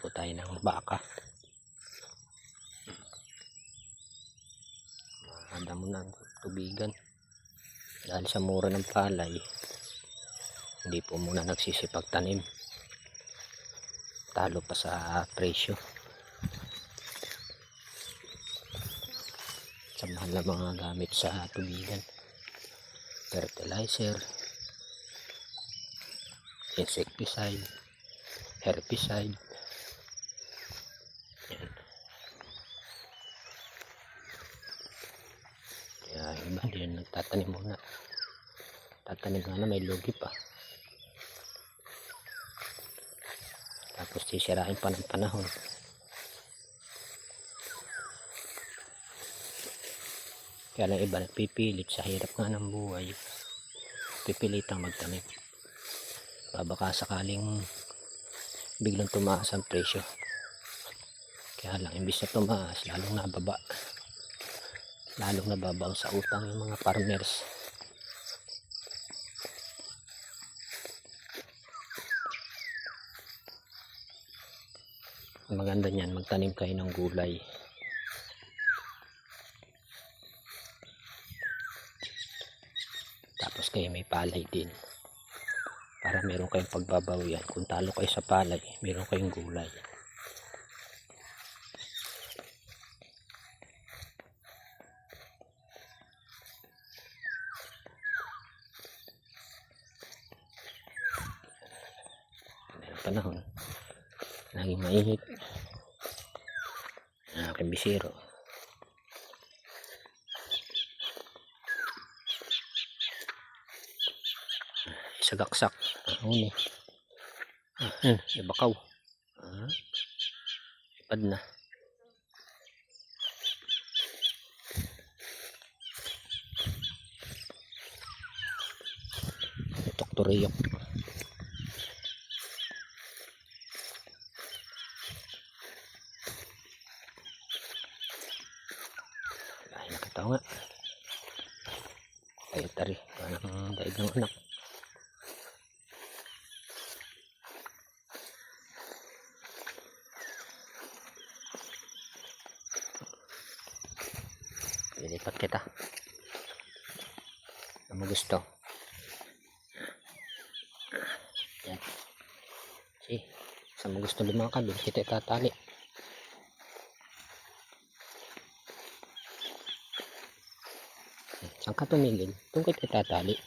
po tayo ng baka. Mahanda mo na tubigan. Dahil sa mura ng palay, hindi po muna nagsisipag tanim. Talo pa sa presyo. Sa mahal na mga gamit sa tubigan. Fertilizer, insecticide, herbicide. Yan. Kaya iba hindi na nagtatanim muna. Tatanim nga may lugi pa. Tapos sisirain pa ng panahon. Kaya lang iba nagpipilit sa hirap nga ng buhay. Pipilitang magtanim. Baka sakaling biglang tumaas ang presyo. Kaya lang, imbis na tumaas, lalong nababa. Lalong nababaw sa utang yung mga farmers. Maganda niyan, magtanim kayo ng gulay. Tapos kayo may palay din. Para meron kayong pagbabawian. Kung talo kayo sa palay, meron kayong gulay. Meron panahon. Laging mainit. Ang aking bisiro. Sagaksak. Ah, huni. Ah, yun, ibakaw. Ah, ipad na. Tukturiyok. Ay, nakita ko nga. Ay, tari. Parang daig ng anak. Lilipat kita. Ano mo gusto? Yan. Si, saan mo gusto lumakad? Doon kita itatali. Saan ka tumigil? Doon kita itatali.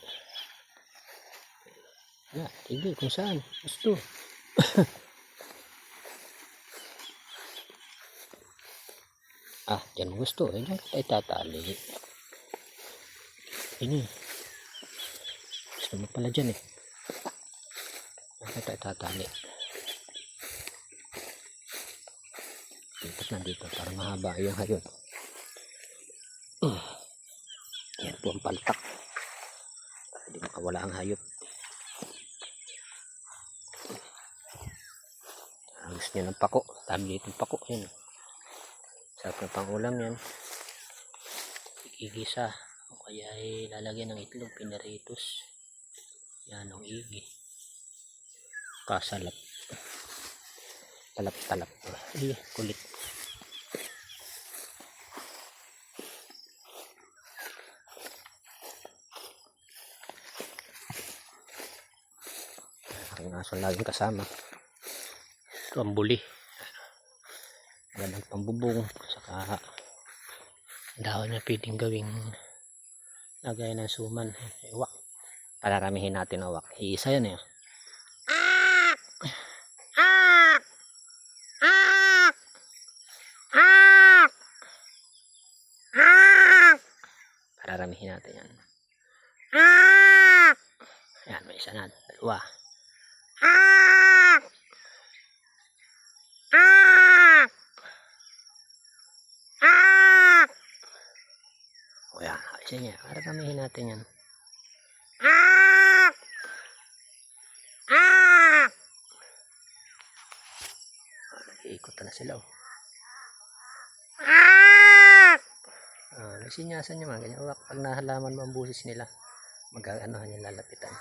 Na, tigil kung saan. Gusto. Ah, dyan gusto. Eh, dyan kita itatali. Ini. Gusto mo pala dyan eh. Dyan kita itatali. Lipat na dito para mahaba yung hayon. Uh, yan po ang paltak. Para di makawala ang hayop. Gusto niya ng pako. Tabi dito ng pako. Yan. Sarap na pang ulam yan. Igisa. O kaya ay lalagyan ng itlog. Pinaritos. Yan ang igi. Kasalap. Talap-talap. Ay, kulit. Aking aso laging kasama. Ito ang buli. Magandang pambubong. Saka dahon niya pwedeng gawing lagay ng suman. Iwak. Pararamihin natin ang wak. Iisa yan eh. Pararamihin natin yan. Yan, may isa na. Dalawa. siya niya. Para kamihin natin yan. Ah! Ah! Nag-iikot na sila. Oh. Ah! Ah, sinyasan niya man. Ganyan. Pag nahalaman mo ang busis nila, mag-anohan niya lalapitan.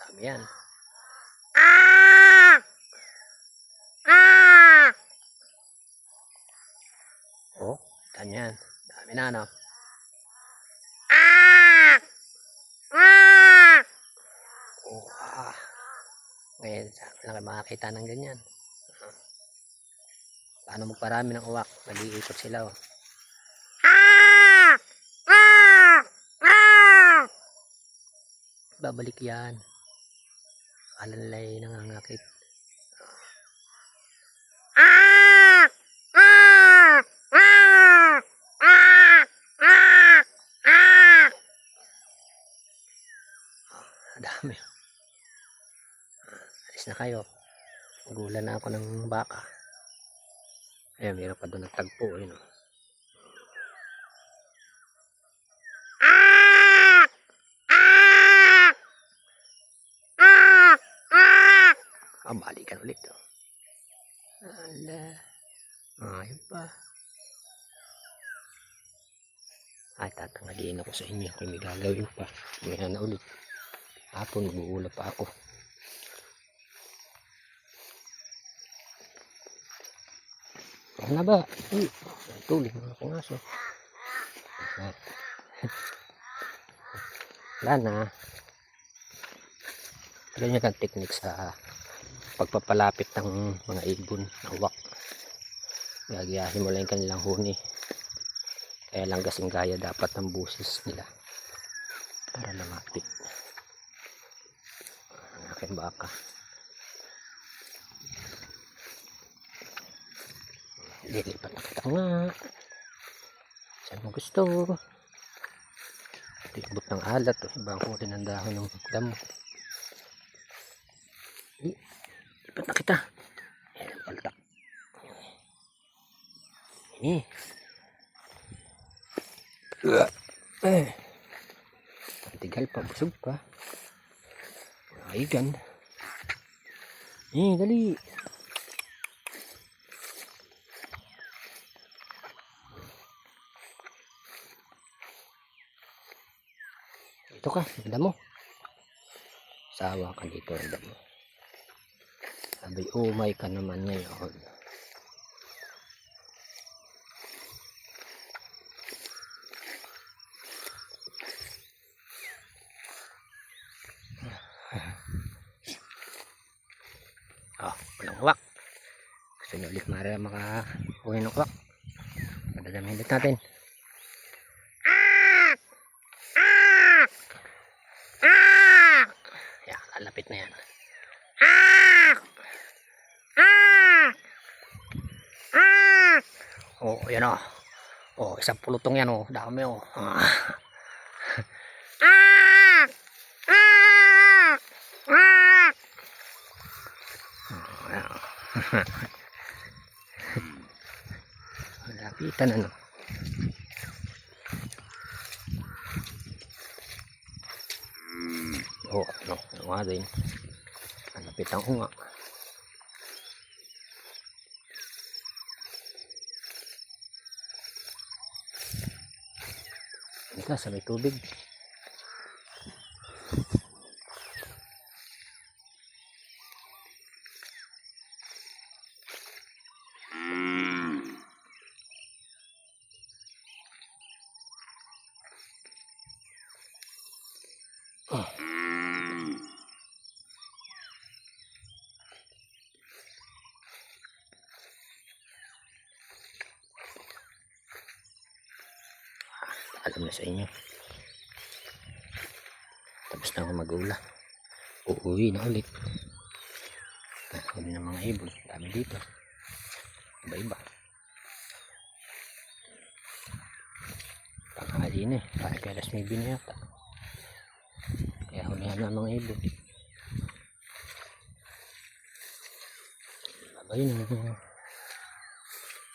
Sabi yan. Ah! Ah! Oh, ganyan. Dami na, no? Saan lang kayo makakita ng ganyan? Ah. Paano magparami ng uwak? Nag-iikot sila, oh. Babalik yan. Akala nila ay nangangakit. Ang dami. Na kayo. Gulan na ako ng baka. Ayan, meron pa doon nagtagpo. Ayun, oh. Ah, balikan ulit. Oh. Ala. Ayun pa. Ay, tatangaliin ako sa inyo kung may gagawin pa. May na ulit. Hapon, mag-uula pa ako. Ano na ba? Uy, tuloy mga akong aso. Ah. Wala na. Ganyan kang technique sa pagpapalapit ng mga ibon na uwak. Gagayahin mo lang yung kanilang huni. Kaya lang kasing gaya dapat ng busis nila para lumapit. Ang aking baka. Lilipat na kita nga. Saan mo gusto? Tilbot ng alat. O ibang huli ng dahon ng damo. Eh, Lipat na kita. Ayan ang paltak. Eh. Eh. Tigal pa, busog pa. Aigan. Eh, dali. Ito ka, ang mo. Sawa ka dito, ang mo. Sabi, umay ka naman ngayon. Oh, walang uwak. Gusto nyo ulit mara makakuha ng uwak. Madalamin ulit natin. Yan, lalapit na yan. Oh, yan o. Oh, isang pulutong yan oh. Dami oh. Ah. Oh. Lapitan ano. Oh, ano, ano nga din. Lapitan ko nga. Ika, sa may tubig. Alam na sa inyo. Tapos na ako magula. Uuwi na ulit. Huli ng mga ibon. Dami dito. Iba iba tanghali na eh. Parang kaya alas 9 na yata. Kaya hulihan na mga ibon. Babay na